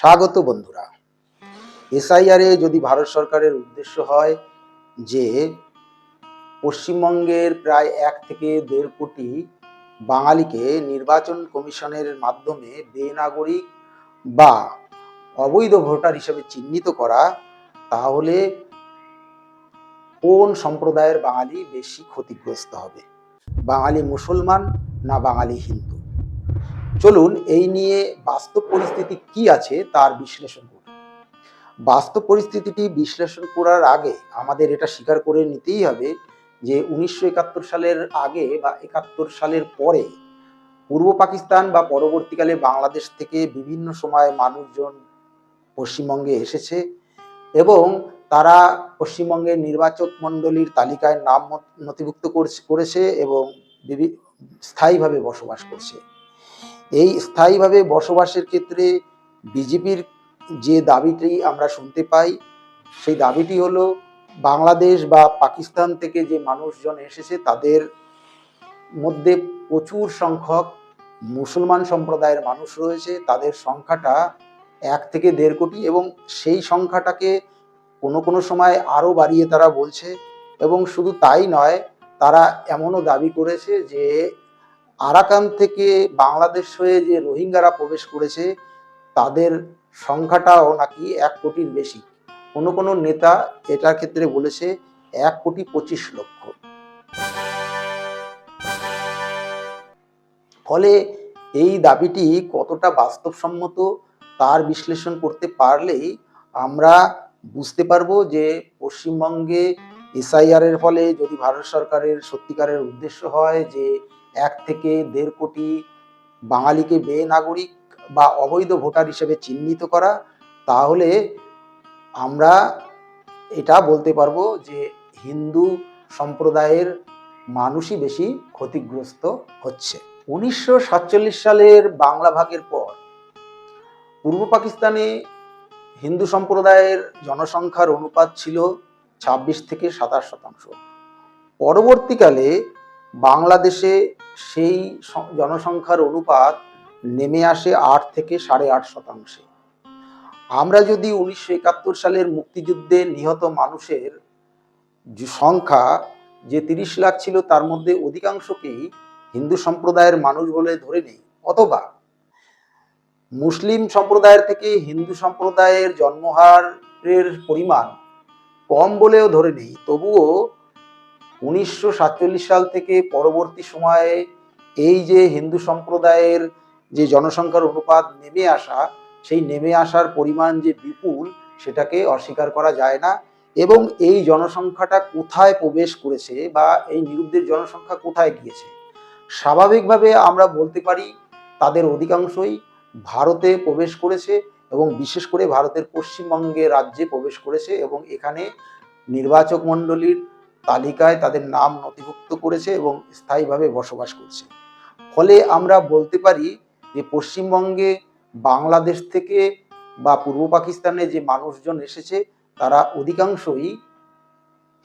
স্বাগত বন্ধুরা। এসআইআরে যদি ভারত সরকারের উদ্দেশ্য হয় যে পশ্চিমবঙ্গের প্রায় এক থেকে দেড় কোটি বাঙালিকে নির্বাচন কমিশনের মাধ্যমে বেনাগরিক বা অবৈধ ভোটার হিসেবে চিহ্নিত করা, তাহলে কোন সম্প্রদায়ের বাঙালি বেশি ক্ষতিগ্রস্ত হবে? বাঙালি মুসলমান না বাঙালি হিন্দু? চলুন এই নিয়ে বাস্তব পরিস্থিতি কি আছে তার বিশ্লেষণ করি। বাস্তব পরিস্থিতিটি বিশ্লেষণ করার আগে আমাদের এটা স্বীকার করে নিতেই হবে যে উনিশশো একাত্তর সালের আগে বা একাত্তর সালের পরে পূর্ব পাকিস্তান বা পরবর্তীকালে বাংলাদেশ থেকে বিভিন্ন সময় মানুষজন পশ্চিমবঙ্গে এসেছে এবং তারা পশ্চিমবঙ্গের নির্বাচক মণ্ডলীর তালিকায় নাম নথিভুক্ত করছে- এবং স্থায়ীভাবে বসবাস করছে। এই স্থায়ীভাবে বসবাসের ক্ষেত্রে বিজেপির যে দাবিটি আমরা শুনতে পাই, সেই দাবিটি হলো বাংলাদেশ বা পাকিস্তান থেকে যে মানুষজন এসেছে তাদের মধ্যে প্রচুর সংখ্যক মুসলমান সম্প্রদায়ের মানুষ রয়েছে। তাদের সংখ্যাটা এক থেকে দেড় কোটি এবং সেই সংখ্যাটাকে কোনো কোনো সময় আরও বাড়িয়ে তারা বলছে এবং শুধু তাই নয়, তারা এমনও দাবি করেছে যে আরাকান থেকে বাংলাদেশ হয়ে যে রোহিঙ্গারা প্রবেশ করেছে, তাদের সংখ্যাটাও নাকি এক কোটির বেশি। কোনো কোনো নেতা এটার ক্ষেত্রে বলেছে এক কোটি পঁচিশ লক্ষ। ফলে এই দাবিটি কতটা বাস্তবসম্মত তার বিশ্লেষণ করতে পারলেই আমরা বুঝতে পারব যে পশ্চিমবঙ্গে এসআইআর এর ফলে যদি ভারত সরকারের সত্যিকারের উদ্দেশ্য হয় যে এক থেকে দেড় কোটি বাঙালিকে বেনাগরিক বা অবৈধ ভোটার হিসেবে চিহ্নিত করা, তাহলে আমরা এটা বলতে পারব যে হিন্দু সম্প্রদায়ের মানুষই বেশি ক্ষতিগ্রস্ত হচ্ছে। উনিশশো সাতচল্লিশ সালের বাংলা ভাগের পর পূর্ব পাকিস্তানে হিন্দু সম্প্রদায়ের জনসংখ্যার অনুপাত ছিল ছাব্বিশ থেকে সাতাশ শতাংশ। পরবর্তীকালে বাংলাদেশে সেই জনসংখ্যার অনুপাত নেমে আসে আট থেকে সাড়ে আট শতাংশে। আমরা যদি উনিশশো একাত্তর সালের মুক্তিযুদ্ধে নিহত মানুষের সংখ্যা, যে তিরিশ লাখ ছিল তার মধ্যে অধিকাংশকেই হিন্দু সম্প্রদায়ের মানুষ বলে ধরে নেই, অথবা মুসলিম সম্প্রদায়ের থেকে হিন্দু সম্প্রদায়ের জন্মহারের পরিমাণ কম বলেও ধরে নেই, তবুও উনিশশো সাতচল্লিশ সাল থেকে পরবর্তী সময়ে এই যে হিন্দু সম্প্রদায়ের যে জনসংখ্যার অনুপাত নেমে আসা, সেই নেমে আসার পরিমাণ যে বিপুল, সেটাকে অস্বীকার করা যায় না। এবং এই জনসংখ্যাটা কোথায় প্রবেশ করেছে বা এই নিরুদ্দের জনসংখ্যা কোথায় গিয়েছে? স্বাভাবিকভাবে আমরা বলতে পারি, তাদের অধিকাংশই ভারতে প্রবেশ করেছে এবং বিশেষ করে ভারতের পশ্চিমবঙ্গে রাজ্যে প্রবেশ করেছে এবং এখানে নির্বাচক মণ্ডলীর তালিকায় তাদের নাম নথিভুক্ত করেছে এবং স্থায়ীভাবে বসবাস করছে। ফলে আমরা বলতে পারি যে পশ্চিমবঙ্গে বাংলাদেশ থেকে বা পূর্ব পাকিস্তানে যে মানুষজন এসেছে, তারা অধিকাংশই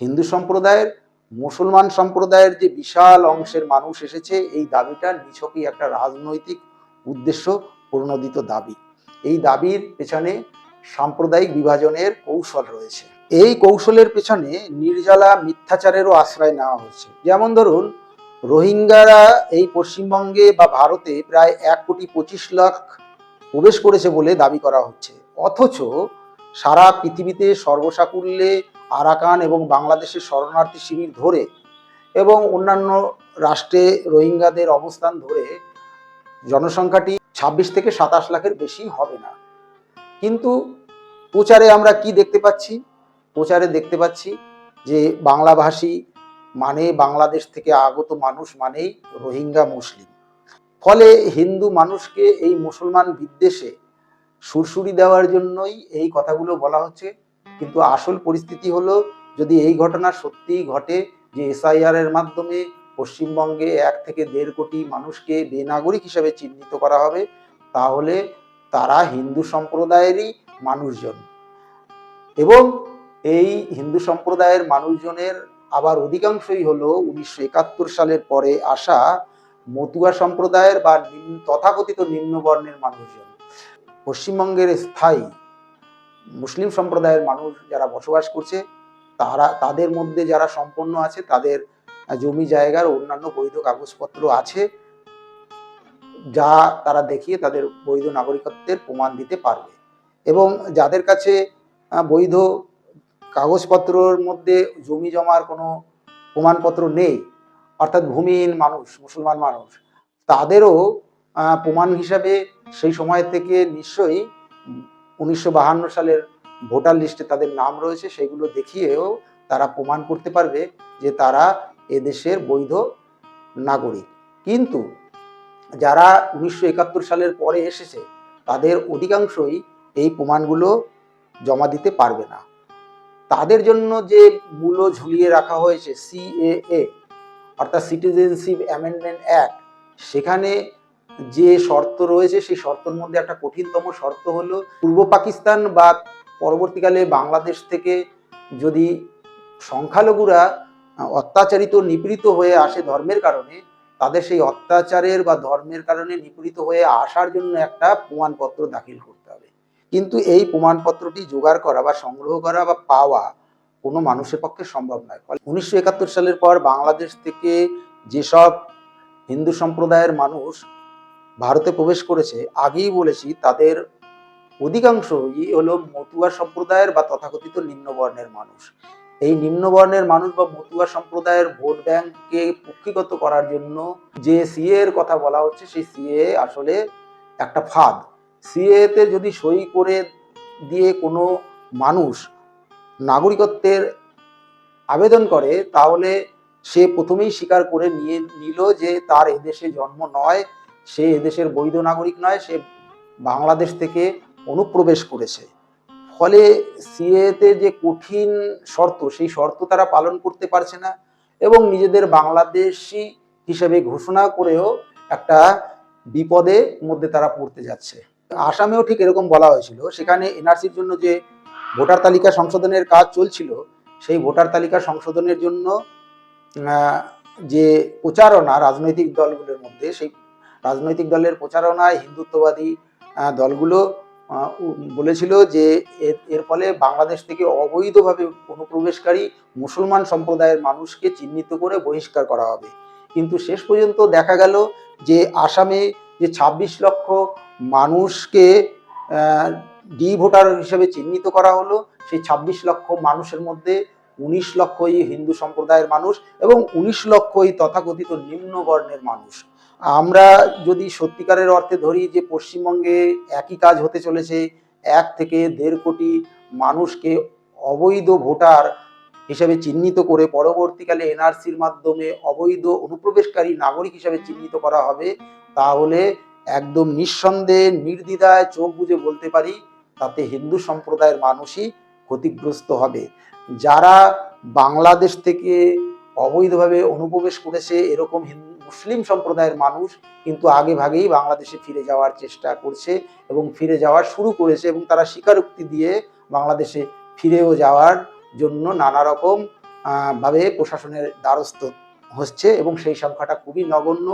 হিন্দু সম্প্রদায়ের, মুসলমান সম্প্রদায়ের যে বিশাল অংশের মানুষ এসেছে, এই দাবিটা নিছকই একটা রাজনৈতিক উদ্দেশ্য, প্রণোদিত দাবি। এই দাবির পেছনে সাম্প্রদায়িক বিভাজনের কৌশল রয়েছে। এই কৌশলের পেছনে নির্জলা মিথ্যাচারেরও আশ্রয় নেওয়া হচ্ছে যেমন ধরুন, রোহিঙ্গারা এই পশ্চিমবঙ্গে বা ভারতে প্রায় এক কোটি পঁচিশ লাখ প্রবেশ করেছে বলে দাবি করা হচ্ছে। অথচ সারা পৃথিবীতে সর্বসাকুল্যে আরাকান এবং বাংলাদেশের শরণার্থী শিবির ধরে এবং অন্যান্য রাষ্ট্রে রোহিঙ্গাদের অবস্থান ধরে জনসংখ্যাটি ছাব্বিশ থেকে সাতাশ লাখের বেশি হবে না। কিন্তু প্রচারে আমরা কি দেখতে পাচ্ছি? প্রচারে দেখতে পাচ্ছি যে বাংলাভাষী মানে বাংলাদেশ থেকে আগত মানুষ মানেই রোহিঙ্গা মুসলিম। ফলে হিন্দু মানুষকে এই মুসলমান বিদ্বেষে সুরসুরি দেওয়ার জন্যই এই কথাগুলো বলা হচ্ছে। কিন্তু আসল পরিস্থিতি হলো, যদি এই ঘটনা সত্যিই ঘটে যে এসআইআর এর মাধ্যমে পশ্চিমবঙ্গে এক থেকে দেড় কোটি মানুষকে বেনাগরিক হিসেবে চিহ্নিত করা হবে, তাহলে তারা হিন্দু সম্প্রদায়েরই মানুষজন। এবং এই হিন্দু সম্প্রদায়ের মানুষজনের আবার অধিকাংশই হলো উনিশশো একাত্তর সালের পরে আসা মতুয়া সম্প্রদায়ের বা তথাকথিত নিম্নবর্ণের মানুষজন। পশ্চিমবঙ্গের স্থায়ী মুসলিম সম্প্রদায়ের মানুষ যারা বসবাস করছে, তারা, তাদের মধ্যে যারা সম্পন্ন আছে, তাদের জমি জায়গার অন্যান্য বৈধ কাগজপত্র আছে, যা তারা দেখিয়ে তাদের বৈধ নাগরিকত্বের প্রমাণ দিতে পারবে। এবং যাদের কাছে বৈধ কাগজপত্রর মধ্যে জমি জমার কোনো প্রমাণপত্র নেই, অর্থাৎ ভূমিহীন মানুষ, মুসলমান মানুষ, তাদেরও প্রমাণ হিসাবে সেই সময় থেকে নিশ্চয়ই উনিশশো সালের ভোটার লিস্টে তাদের নাম রয়েছে, সেগুলো দেখিয়েও তারা প্রমাণ করতে পারবে যে তারা এদেশের বৈধ নাগরিক। কিন্তু যারা উনিশশো একাত্তর সালের পরে এসেছে, তাদের অধিকাংশই এই প্রমাণগুলো জমা দিতে পারবে না। তাদের জন্য যে মূল্য ঝুলিয়ে রাখা হয়েছে সিএএ অর্থাৎ সিটিজেনশিপ অ্যামেন্ডমেন্ট অ্যাক্ট সেখানে যে শর্ত রয়েছে, সেই শর্তের মধ্যে একটা কঠিনতম শর্ত হলো, পূর্ব পাকিস্তান বা পরবর্তীকালে বাংলাদেশ থেকে যদি সংখ্যালঘুরা অত্যাচারিত, নিপীড়িত হয়ে আসে ধর্মের কারণে, তাদের সেই অত্যাচারের বা ধর্মের কারণে নিপীড়িত হয়ে আসার জন্য একটা প্রমাণপত্র দাখিল করতে হবে। কিন্তু এই প্রমাণপত্রটি জোগাড় করা বা সংগ্রহ করা বা পাওয়া কোনো মানুষের পক্ষে সম্ভব নয়। উনিশশো একাত্তর সালের পর বাংলাদেশ থেকে যেসব হিন্দু সম্প্রদায়ের মানুষ ভারতে প্রবেশ করেছে, আগেই বলেছি তাদের অধিকাংশই হলো মতুয়া সম্প্রদায়ের বা তথাকথিত নিম্নবর্ণের মানুষ। এই নিম্নবর্ণের মানুষ বা মতুয়া সম্প্রদায়ের ভোট ব্যাংককে পক্ষীগত করার জন্য যে সিএ এর কথা বলা হচ্ছে, সেই সিএ আসলে একটা ফাঁদ। সিএ তে যদি সই করে দিয়ে কোনো মানুষ নাগরিকত্বের আবেদন করে, তাহলে সে প্রথমেই স্বীকার করে নিয়ে নিল যে তার এদেশে জন্ম নয়, সে এদেশের বৈধ নাগরিক নয়, সে বাংলাদেশ থেকে অনুপ্রবেশ করেছে। ফলে সিএতে যে কঠিন শর্ত, সেই শর্ত তারা পালন করতে পারছে না এবং নিজেদের বাংলাদেশি হিসেবে ঘোষণা করেও একটা বিপদের মধ্যে তারা পড়তে যাচ্ছে। আসামেও ঠিক এরকম বলা হয়েছিল। সেখানে এনআরসির জন্য যে ভোটার তালিকা সংশোধনের কাজ চলছিল, সেই ভোটার তালিকা সংশোধনের জন্য যে প্রচারণা রাজনৈতিক দলগুলোর মধ্যে, সেই রাজনৈতিক দলের প্রচারণায় হিন্দুত্ববাদী দলগুলো বলেছিল যে এর- ফলে বাংলাদেশ থেকে অবৈধভাবে অনুপ্রবেশকারী মুসলমান সম্প্রদায়ের মানুষকে চিহ্নিত করে বহিষ্কার করা হবে। কিন্তু শেষ পর্যন্ত দেখা গেল যে আসামে যে ২৬ লক্ষ মানুষকে ডি ভোটার হিসেবে চিহ্নিত করা হলো। সেই ২৬ লক্ষ মানুষের মধ্যে উনিশ লক্ষই হিন্দু সম্প্রদায়ের মানুষ এবং উনিশ লক্ষই তথাকথিত নিম্ন বর্ণের মানুষ। আমরা যদি সত্যিকারের অর্থে ধরি যে পশ্চিমবঙ্গে একই কাজ হতে চলেছে, এক থেকে দেড় কোটি মানুষকে অবৈধ ভোটার হিসেবে চিহ্নিত করে পরবর্তীকালে এনআরসির মাধ্যমে অবৈধ অনুপ্রবেশকারী নাগরিক হিসেবে চিহ্নিত করা হবে, তাহলে একদম নিঃসন্দেহে নির্দ্বিধায় চোখ বুজে বলতে পারি, তাতে হিন্দু সম্প্রদায়ের মানুষই ক্ষতিগ্রস্ত হবে। যারা বাংলাদেশ থেকে অবৈধভাবে অনুপ্রবেশ করেছে, এরকম হিন্দু মুসলিম সম্প্রদায়ের মানুষ কিন্তু আগে ভাগেই বাংলাদেশে ফিরে যাওয়ার চেষ্টা করছে এবং ফিরে যাওয়া শুরু করেছে এবং তারা স্বীকারোক্তি দিয়ে বাংলাদেশে ফিরেও যাওয়ার জন্য নানা রকম ভাবে প্রশাসনের দ্বারস্থ। হচ্ছে এবং সেই সংখ্যাটা খুবই নগণ্য।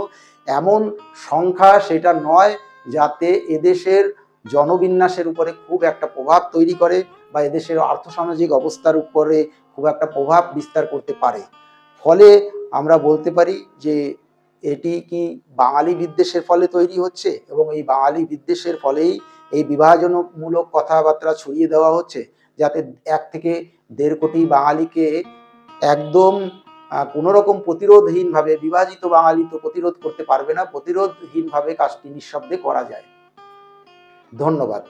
এমন সংখ্যা সেটা নয় যাতে এদেশের জনবিন্যাসের উপরে খুব একটা প্রভাব তৈরি করে বা এদেশের আর্থসামাজিক অবস্থার উপরে খুব একটা প্রভাব বিস্তার করতে পারে। ফলে আমরা বলতে পারি যে এটি কি বাঙালি বিদ্বেষের ফলে তৈরি হচ্ছে এবং এই বাঙালি বিদ্বেষের ফলেই এই বিভাজনমূলক কথাবার্তা ছড়িয়ে দেওয়া হচ্ছে যাতে এক থেকে দেড় কোটি বাঙালিকে একদম কোনো রকম প্রতিরোধহীনভাবে বিভাজিত বাঙালি তো প্রতিরোধ করতে পারবে না, প্রতিরোধহীনভাবে কাজটি নিঃশব্দে করা যায়। ধন্যবাদ।